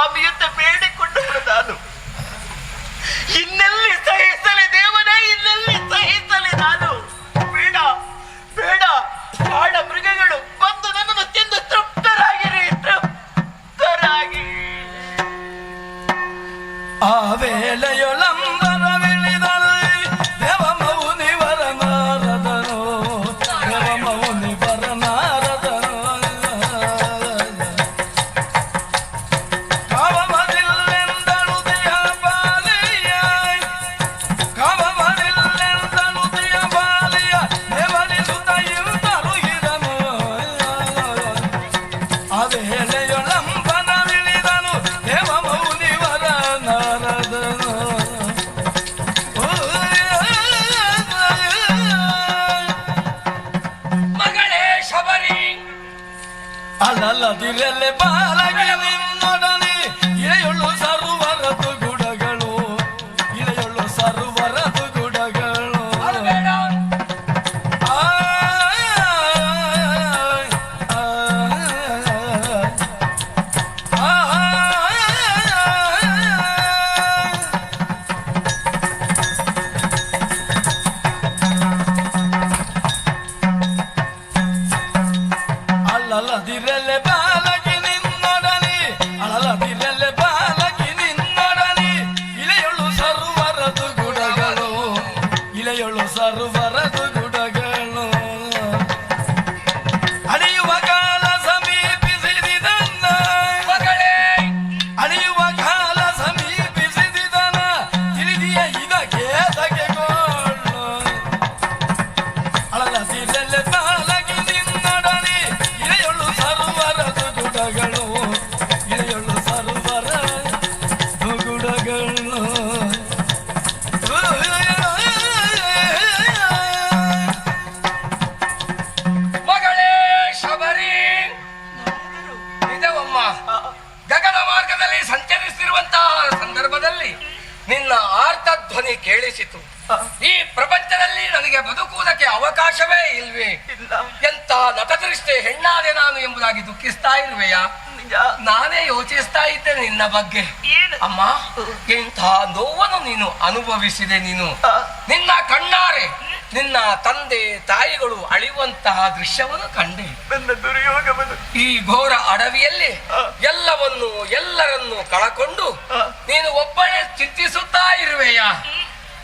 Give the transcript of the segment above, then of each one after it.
Mommy at the beach. ಅವಕಾಶವೇ ಇಲ್ವೇ? ಎಂತ ನಟದೃಷ್ಟೆ ಹೆಣ್ಣಾದೆ ನಾನು ಎಂಬುದಾಗಿ ದುಃಖಿಸ್ತಾ ಇಲ್ವೇಯ? ನಾನೇ ಯೋಚಿಸ್ತಾ ಇದ್ದೆ ನಿನ್ನ ಬಗ್ಗೆ. ಅಮ್ಮ ಇಂಥ ನೋವನ್ನು ನೀನು ಅನುಭವಿಸಿದೆ ನೀನು. ನಿನ್ನ ಕಣ್ಣಾರೆ ನಿನ್ನ ತಂದೆ ತಾಯಿಗಳು ಅಳಿಯುವಂತಹ ದೃಶ್ಯವನ್ನು ಕಂಡೆ. ಈ ಘೋರ ಅಡವಿಯಲ್ಲಿ. ಎಲ್ಲವನ್ನು ಎಲ್ಲರನ್ನು ಕಳಕೊಂಡು ನೀನು ಒಬ್ಬನೇ ಚಿಂತಿಸುತ್ತಾ ಇರುವೆಯ?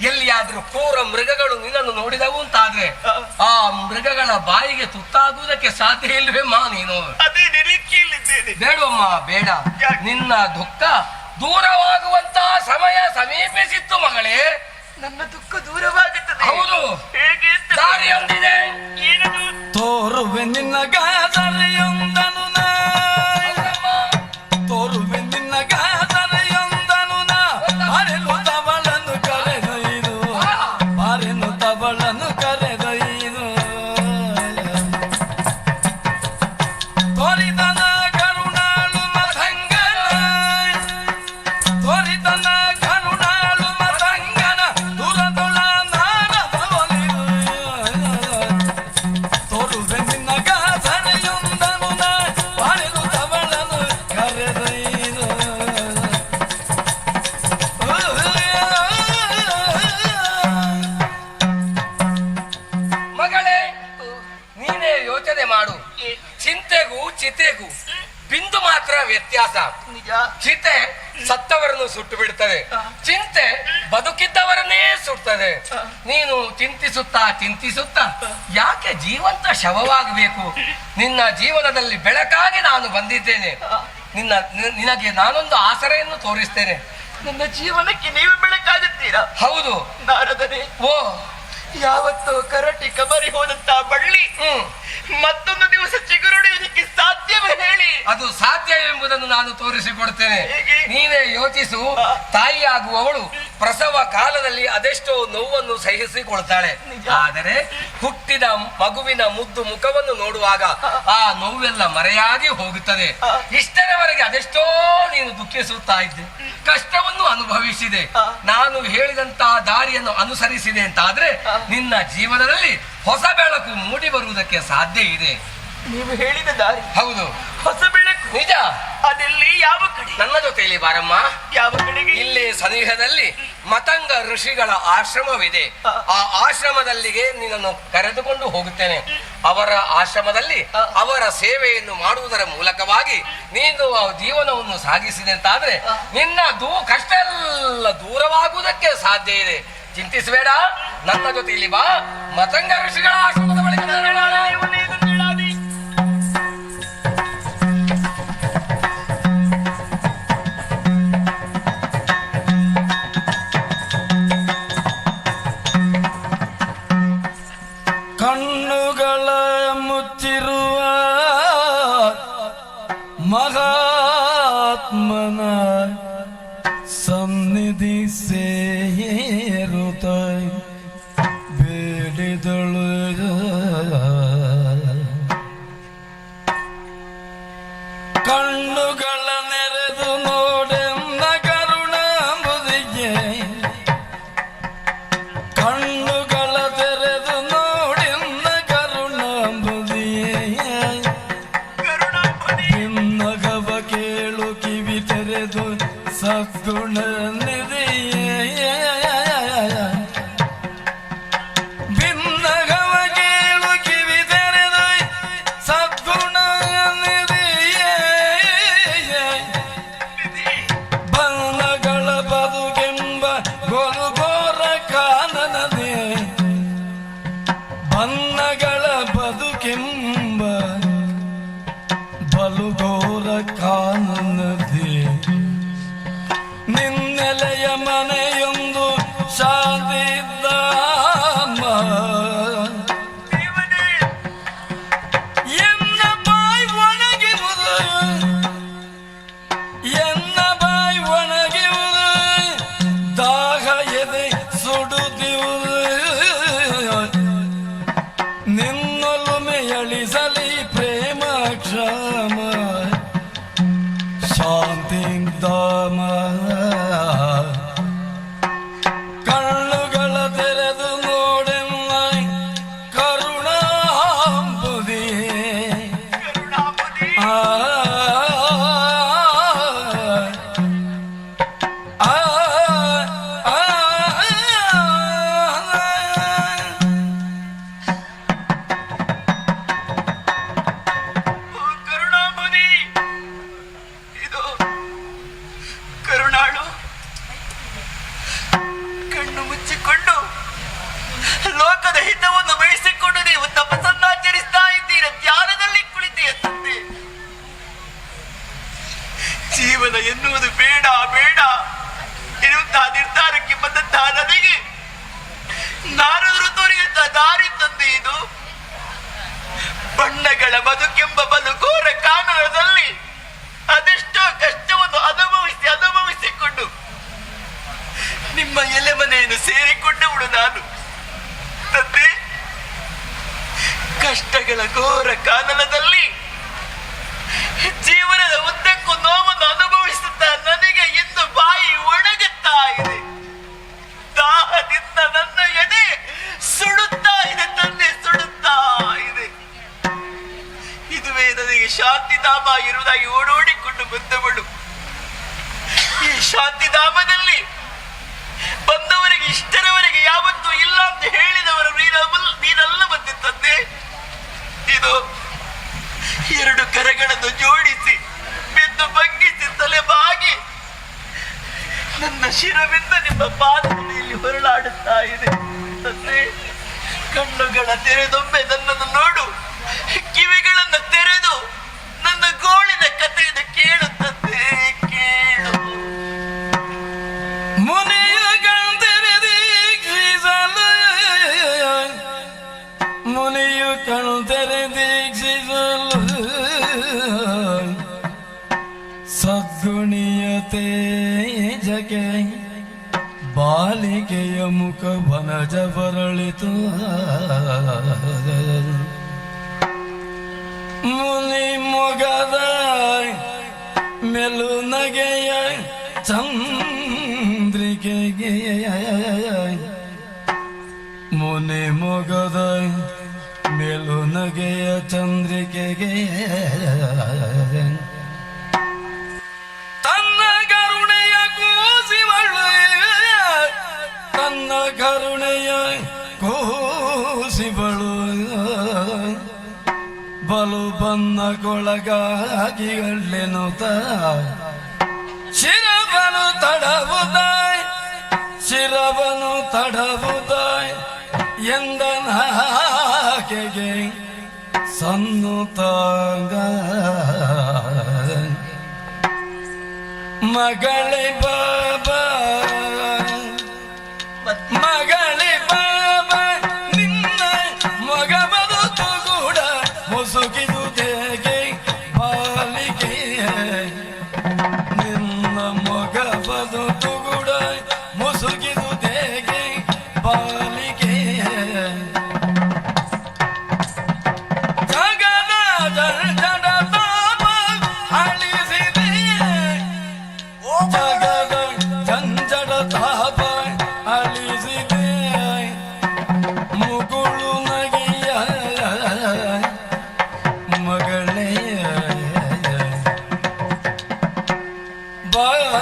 ಎಲ್ಲಿಯಾದ್ರೂ ಕೂರ ಮೃಗಗಳು ನಿನ್ನನ್ನು ನೋಡಿದವು ಅಂತಾದ್ರೆ ಆ. ಆ ಮೃಗಗಳ ಬಾಯಿಗೆ ತುತ್ತಾಗುವುದಕ್ಕೆ ಸಾಧ್ಯ ಇಲ್ವೇ ಮಾ ನೀನು. ಅದೇ ನಿರೀಕ್ಷೆಯಲ್ಲಿದ್ದೇನೆ ಬೇಡವಮ್ಮ ಬೇಡ. ನಿನ್ನ ದುಃಖ ದೂರವಾಗುವಂತಹ ಸಮಯ ಸಮೀಪಿಸಿತ್ತು ಮಗಳೇ. ನನ್ನ ದುಃಖ ದೂರವಾಗುತ್ತದೆ. ಹೌದು. ಹೇಗೆ ದಾರಿಯೊಂದಿದೆ. ತೋರುವೆ ನಿನ್ನ ಗಾದರೆಯೊಂದನು. ಚಿಂತಿಸುತ್ತಾ? ಯಾಕೆ ಜೀವಂತ ಶವವಾಗಬೇಕು? ನಿನ್ನ ಜೀವನದಲ್ಲಿ ಬೆಳಕಾಗಿ ನಾನು ಬಂದಿದ್ದೇನೆ. ನಿನ್ನ ನಿನಗೆ ನಾನೊಂದು ಆಸರೆಯನ್ನು ತೋರಿಸ್ತೇನೆ. ನನ್ನ ಜೀವನಕ್ಕೆ ನೀವು ಬೆಳಕಾಗುತ್ತೀರಾ? ಹೌದು. ನಾರದನೇ ಓ ಯಾವತ್ತೋ ಕರಟಿ ಕಬರಿ ಹೋದಂತ ಬಳ್ಳಿ. ಮತ್ತೊಂದು ದಿವಸ ಚಿಗುರುಡಿಯುವುದಕ್ಕೆ ಸಾಧ್ಯವೇ ಹೇಳಿ. ಅದು ಸಾಧ್ಯ ಎಂಬುದನ್ನು ನಾನು ತೋರಿಸಿಕೊಡ್ತೇನೆ. ನೀನೇ ನೀವೇ ಯೋಚಿಸು ತಾಯಿಯಾಗುವವಳು ಪ್ರಸವ ಕಾಲದಲ್ಲಿ ಅದೆಷ್ಟೋ ನೋವನ್ನು ಸಹಿಸಿಕೊಳ್ತಾಳೆ. ಆದರೆ ಹುಟ್ಟಿದ ಮಗುವಿನ ಮುದ್ದು ಮುಖವನ್ನು ನೋಡುವಾಗ ಆ. ನೋವೆಲ್ಲ ಮರೆಯಾಗಿ ಹೋಗುತ್ತದೆ. ಇಷ್ಟರವರೆಗೆ ಅದೆಷ್ಟೋ ನೀನು ದುಃಖಿಸುತ್ತಾ ಇದ್ದೆ? ಕಷ್ಟವನ್ನು ಅನುಭವಿಸಿದೆ. ನಾನು ಹೇಳಿದಂತಹ ದಾರಿಯನ್ನು ಅನುಸರಿಸಿದೆ ಅಂತ ಆದ್ರೆ ನಿನ್ನ ಜೀವನದಲ್ಲಿ ಹೊಸ ಬೆಳಕು ಮೂಡಿ ಬರುವುದಕ್ಕೆ ಸಾಧ್ಯ ಇದೆ. ನೀವು ಹೇಳಿದ ದಾರಿ ಹೌದು. ಹೊಸ ನಿಜ? ಅದೆಲ್ಲಿ ಯಾವ ಕಡೆ? ನನ್ನ ಜೊತೆಯಲ್ಲಿ ಬಾರಮ್ಮ. ಯಾವ ಕಡೆಗೆ? ಇಲ್ಲಿ ಸನಿಹದಲ್ಲಿ ಮತಂಗ ಋಷಿಗಳ ಆಶ್ರಮವಿದೆ. ಆ ಆಶ್ರಮದಲ್ಲಿಗೆ ನಿನ್ನನ್ನು ಕರೆದುಕೊಂಡು ಹೋಗುತ್ತೇನೆ. ಅವರ ಆಶ್ರಮದಲ್ಲಿ ಅವರ ಸೇವೆಯನ್ನು ಮಾಡುವುದರ ಮೂಲಕವಾಗಿ ನೀನು ಆ ಜೀವನವನ್ನು ಸಾಗಿಸಿದೆ ಅಂತಾದ್ರೆ ನಿನ್ನ ದೂ ಕಷ್ಟ ಎಲ್ಲ ದೂರವಾಗುವುದಕ್ಕೆ ಸಾಧ್ಯ ಇದೆ. ಚಿಂತಿಸಬೇಡ. ನನ್ನ ಜೊತೆ ಇಲ್ಲಿ ಬಾ. ಮತಂಗ ಋಷಿಗಳ ಆಶ್ರಮದ ಬಳಿಕ ನಿಮ್ಮ ಎಲೆ ಮನೆಯನ್ನು ಸೇರಿಕೊಂಡವಳು ನಾನು. ತಂದೆ, ಕಷ್ಟಗಳ ಘೋರ ಕಾನನದಲ್ಲಿ ಜೀವನದ ಉದ್ದಕ್ಕೂ ನೋವನ್ನು ಅನುಭವಿಸುತ್ತಾ ನನಗೆ ಇಂದು ಬಾಯಿ ಒಣಗುತ್ತಾ ಇದೆ. ದಾಹದಿಂದ ನನ್ನ ಎದೆ ಸುಡುತ್ತಾ ಇದೆ ತಂದೆ ಸುಡುತ್ತಾ ಇದೆ. ಇದುವೇ ನನಗೆ ಶಾಂತಿಧಾಮ ಇರುವುದಾಗಿ ಓಡೋಡಿಕೊಂಡು ಬಂದವಳು. ಈ ಶಾಂತಿಧಾಮದಲ್ಲಿ ಇಷ್ಟರವರೆಗೆ ಯಾವತ್ತೂ ಇಲ್ಲ ಅಂತ ಹೇಳಿದವರು ನೀನಲ್ಲ ನೀನಲ್ಲ ಬಂದಿತ್ತಂತೆ ಇದು ಎರಡು ಕರಗಳನ್ನು ಜೋಡಿಸಿ, ಬೆನ್ನು ಬಗ್ಗಿಸಿ, ತಲೆ ಬಾಗಿ ನನ್ನ ಶಿರವಿಂದ ನಿಮ್ಮ ಪಾದದಲ್ಲಿ ಹೊರಳಾಡುತ್ತಾ ಇದೆ. ತಂದೆ, ಕಣ್ಣುಗಳ ತೆರೆದೊಮ್ಮೆ ನನ್ನನ್ನು ನೋಡು. ಸದ್ಗುಣಿಯ ತೇಜಕ್ಕೆ ಬಾಲಿಕೆಯ ಮುಖ ವನಜ ಬರಳಿತು. ಮುನಿ ಮೊಗದ ಮೆಲು ನಗೆಯ ಚಂದ್ರಿಕೆಗೆ. ಮುನಿ ಮೊಗದ ಮೆಲು ನಗೆಯ ಚಂದ್ರಿಕೆಗೆ. ನನ್ನ ಕರುಣೆಯ ಕೂಸಿಬಳು ಬಲು ಬಂದ ಕೊಳಗಾಗಿ ಅಳ್ಳೆನುತ ಶಿರವನು ತಡವುದಾಯ್ ಶಿರವನು ತಡವುದಾಯ್ ಹಾಕೆಗೆ ಸನ್ನು ತಂಗ. ಮಗಳೇ ಬಾಬಾ.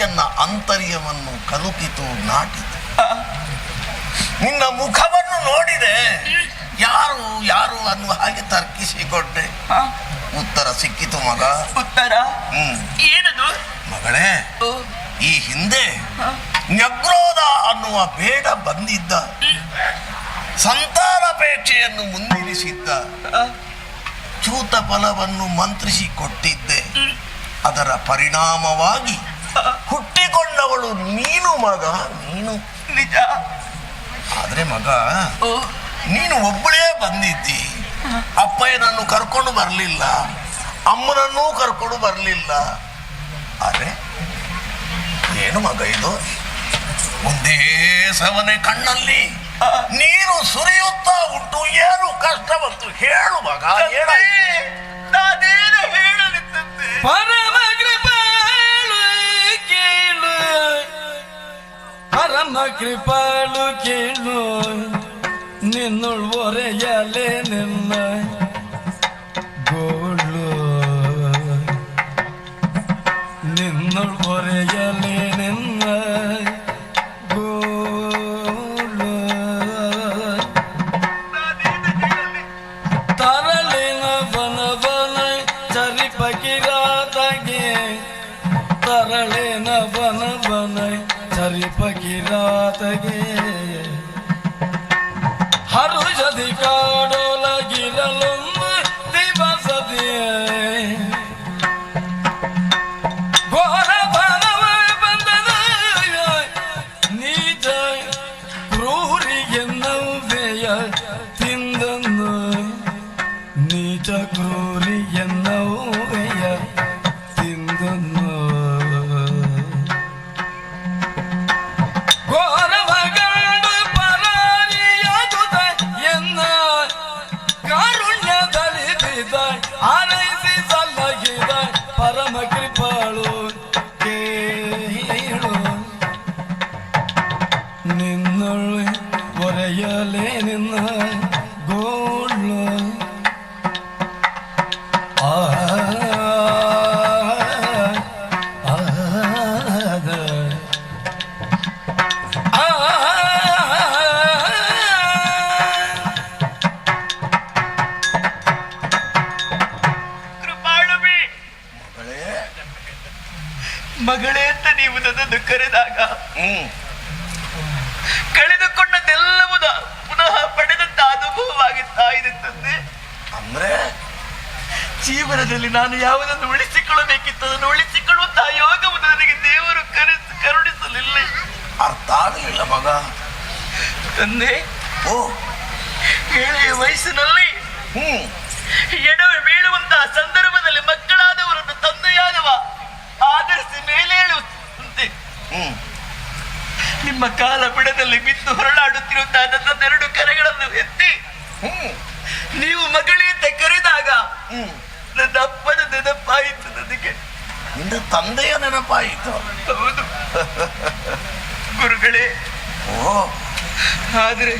ಎನ್ನ ಅಂತರ್ಯವನ್ನು ಕಲುಕಿತು ನಾಟಿತು. ನಿನ್ನ ಮುಖವನ್ನು ನೋಡಿದೆ. ಯಾರು ಯಾರು ಅನ್ನುವ ಹಾಗೆ ತರ್ಕಿಸಿಕೊಂಡೆ. ಹ? ಉತ್ತರ ಸಿಕ್ಕಿತು ಮಗ. ಉತ್ತರ? ಏನದು? ಮಗಳೇ ಈ ಹಿಂದೆ ನಗ್ರೋಧ ನ್ಯಗ್ರೋಧ ಅನ್ನುವ ಬೇಡ ಬಂದಿದ್ದ. ಸಂತಾನಪೇಕ್ಷೆಯನ್ನು ಮುಂದಿರಿಸಿದ್ದ? ಚೂತ ಫಲವನ್ನು ಮಂತ್ರಿಸಿ ಕೊಟ್ಟಿದ್ದೆ. ಅದರ ಪರಿಣಾಮವಾಗಿ ಹುಟ್ಟಿಕೊಂಡವಳು ನೀನು ಮಗ. ನೀನು. ನಿಜ. ಆದ್ರೆ ಮಗ ಓ. ನೀನು ಒಬ್ಬಳೇ ಬಂದಿದ್ದಿ. ಅಪ್ಪಯ್ಯನನ್ನು ಕರ್ಕೊಂಡು ಬರಲಿಲ್ಲ. ಅಮ್ಮನನ್ನೂ ಕರ್ಕೊಂಡು ಬರಲಿಲ್ಲ. ಆದ್ರೆ ಏನು ಮಗ ಇದು? ಒಂದೇ ಸವನೆ ಕಣ್ಣಲ್ಲಿ ನೀನು ಸುರಿಯುತ್ತಾ ಉಂಟು. ಏನು ಕಷ್ಟ ಬಂತು ಹೇಳು ಮಗ ಹೇಳಲಿದ್ದಂತೆ ಪರಮ ಕೃಪಾಳು ಕೇಳು. ನಿನ್ನುಳ್ ಒರೆಯಲೆ ನಿನ್ನ ಕಿರಾತಗೆ ಹರುಷದಿ ಕಾಡೋಲಗಿರಲೊಂದು ದಿವಸದಿಯೇ ಘೋರ ಬಲವ ಬಂದನ ನೀಚ ಕ್ರೂರಿ ಎನ್ನವ್ವೆಯ ತಿಂದನು ನೀಚ ಕ್ರೂರಿ ಎನ್ನವ್ವೆಯ ಜೀವನದಲ್ಲಿ ನಾನು ಯಾವುದನ್ನು ಉಳಿಸಿಕೊಳ್ಳಬೇಕಿತ್ತು ಅದನ್ನು ಉಳಿಸಿಕೊಳ್ಳುವಂತಹ ಯೋಗವನ್ನು ನನಗೆ ದೇವರು ಕರೆಸಿ ಕರುಣಿಸಲಿಲ್ಲ. ಅರ್ಥ ಆಗಲಿಲ್ಲ ಮಗ. ತಂದೆ ಓ. ಏಳೆಯ ವಯಸ್ಸಿನಲ್ಲಿ ಹ್ಮ್. ಎಡವೆ ಬೀಳುವಂತಹ ಸಂದರ್ಭದಲ್ಲಿ ಮಕ್ಕಳಾದವರನ್ನು ತಂದೆಯಾದವ ಆಧರಿಸಿ ಮೇಲೇಳುವಂತೆ ಹ್ಮ್. ನಿಮ್ಮ ಕಾಲ ಬಿಡದಲ್ಲಿ ಬಿದ್ದು ಹೊರಳಾಡುತ್ತಿರುವಂತಹ ನನ್ನ ಎರಡು ಕರೆಗಳನ್ನು ಎತ್ತಿ ಹ್ಮ್. ನೀವು ಮಗಳೇ ಅಂತ ಕರೆದಾಗ ಹ್ಮ್. ನನ್ನ ಅಪ್ಪನ ನೆನಪಾಯಿತು ನನಗೆ. ನಿನ್ನ ತಂದೆಯ ನೆನಪಾಯಿತು. ಹೌದು. ಗುರುಗಳೇ ಓ. ಆದ್ರೆ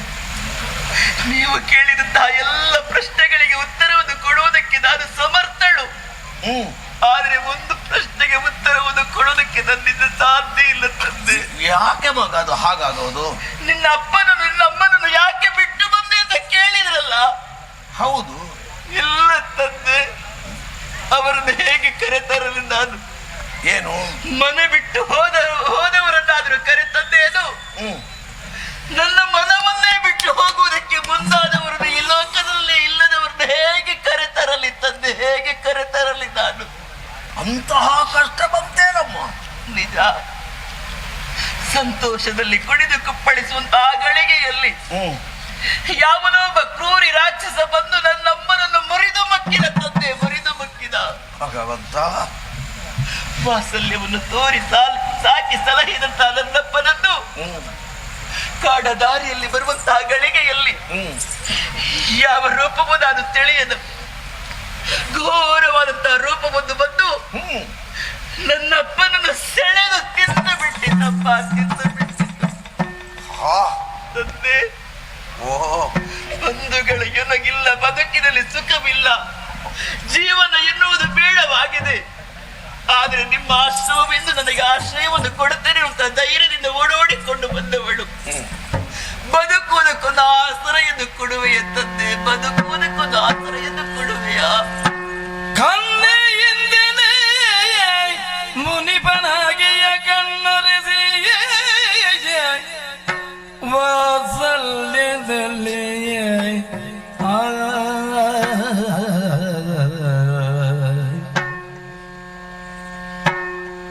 ನೀವು ಕೇಳಿದಂತಹ ಎಲ್ಲ ಪ್ರಶ್ನೆಗಳಿಗೆ ಉತ್ತರವನ್ನು ಕೊಡುವುದಕ್ಕೆ ನಾನು ಸಮರ್ಥಳು. ಹ್ಮ್. ಆದ್ರೆ ಒಂದು ಪ್ರಶ್ನೆಗೆ ಉತ್ತರವನ್ನು ಕೊಡೋದಕ್ಕೆ ನನ್ನಿಂದ ಸಾಧ್ಯ ಇಲ್ಲ ತಂದೆ. ಯಾಕೆ ಮಗ ಅದು ಹಾಗಾಗೋದು? ನಿನ್ನ ಅಪ್ಪನನ್ನು ನಿನ್ನ ಅಮ್ಮನನ್ನು ಯಾಕೆ ಬಿಟ್ಟು ಬಂದೆ ಅಂತ ಕೇಳಿದ್ರಲ್ಲ? ಹೌದು. ಇಲ್ಲ ತಂದೆ. ಅವರನ್ನು ಹೇಗೆ ಕರೆತರಲಿ ನಾನು? ಏನು? ಮನೆ ಬಿಟ್ಟು ಹೋದ ಹೋದವರನ್ನಾದ್ರೂ ಕರೆತಂದೇನು? ನನ್ನ ಮನವನ್ನೇ ಬಿಟ್ಟು ಹೋಗುವುದಕ್ಕೆ ಮುಂದಾದವರನ್ನು ಈ ಲೋಕದಲ್ಲಿ ಇಲ್ಲದವರನ್ನು ಹೇಗೆ ಕರೆತರಲಿ ತಂದೆ ಹೇಗೆ ಕರೆತರಲಿ ನಾನು? ಅಂತಹ ಕಷ್ಟ ಬಂತೇನಮ್ಮ ನಿಜ. ಸಂತೋಷದಲ್ಲಿ ಕುಡಿದು ಕುಪ್ಪಳಿಸುವಂತಹ ಗಳಿಗೆಯಲ್ಲಿ ಹ್ಮ್. ಯಾವನೋ ಒಬ್ಬ ಕ್ರೂರಿ ರಾಕ್ಷಸ ಬಂದು ನನ್ನಮ್ಮನನ್ನು ಭಗವಂತ. ವಾತ್ಸಲ್ಯವನ್ನು ತೋರಿ ಸಾಲ್ ಸಾಕಿ ಸಲಹಿದಂತಹ ನನ್ನಪ್ಪನನ್ನು ಕಾಡ ದಾರಿಯಲ್ಲಿ ಬರುವಂತಹ ಗಳಿಗೆಯಲ್ಲಿ ಹ್ಮ್. ಯಾವ ರೂಪವೂ ನಾನು ತಿಳಿಯದು. ಘೋರವಾದಂತಹ ರೂಪವೊಂದು ಬಂದು ನನ್ನಪ್ಪನನ್ನು ನನ್ನ ಸೆಳೆದು ತಿಂದು ಬಿಟ್ಟಿದ್ದಪ್ಪ ತಿಂದು ಬಿಟ್ಟಿದ್ದು. ತಂದೆ ಓ ಬಂಧುಗಳು ನನಗಿಲ್ಲ ಬದುಕಿನಲ್ಲಿ ಸುಖವಿಲ್ಲ. ಜೀವನ ಆದ್ರೆ ನಿಮ್ಮ ಆಶ್ರಮವೆಂದು ನನಗೆ ಆಶ್ರಯವನ್ನು ಕೊಡುತ್ತೇನೆ ಅಂತ ಧೈರ್ಯದಿಂದ ಓಡೋಡಿಕೊಂಡು ಬಂದವಳು. ಬದುಕುವುದಕ್ಕೊಂದು ಆಸರೆಯನ್ನು ಕೊಡುವೆ ತಂದೆ ಬದುಕುವುದಕ್ಕೊಂದು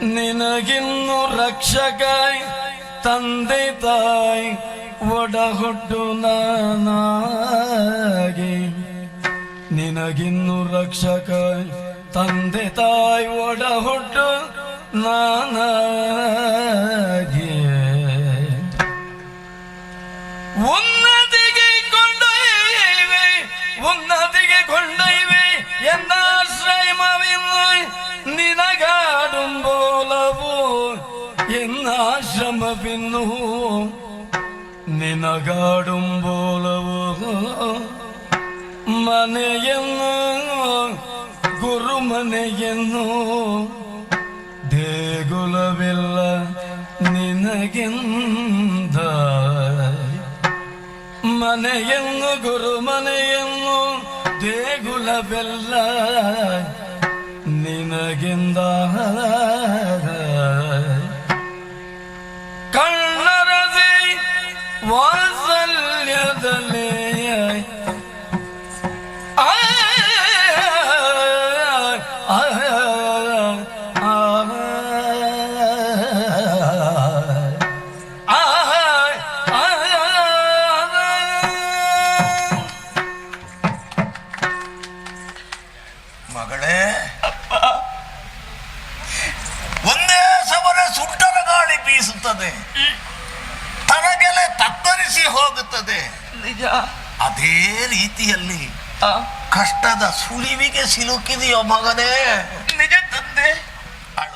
ನಿನಗಿನ್ನು ರಕ್ಷಕ ತಂದೆ ತಾಯಿ ಒಡ ಹುಟ್ಟು ನಾನಾಗಿ. ನಿನಗಿನ್ನು ರಕ್ಷಕ ತಂದೆ ತಾಯಿ ಒಡ ಹುಟ್ಟು ನಾನಾಗಿ. ಉನ್ನತಿಗೆ ಕೊಂಡೊಯ್ಯಿವೆ ಉನ್ನತಿಗೆ ಕೊಂಡೊಯ್ಯಿವೆ ಎಂದಾಶ್ರಯಮವಿಲ್ಲ ನಿನಗಾಡುಂಬೋಲವು ಎನ್ನಾಶ್ರಮವಿನ್ನು ನಿನಗಾಡುಂಬೋಲವು ಮನೆಯನ್ನು ಗುರು ಮನೆಯನ್ನು ದೇಗುಲವಿಲ್ಲ ನಿನಗೆಂದ ಮನೆಯನ್ನು ಗುರು ಮನೆಯನ್ನು ದೇಗುಲವೆಲ್ಲ ನಿನಗೆಂದ শুনিবি কে? ছিল কি দিয়ে। অভাগানে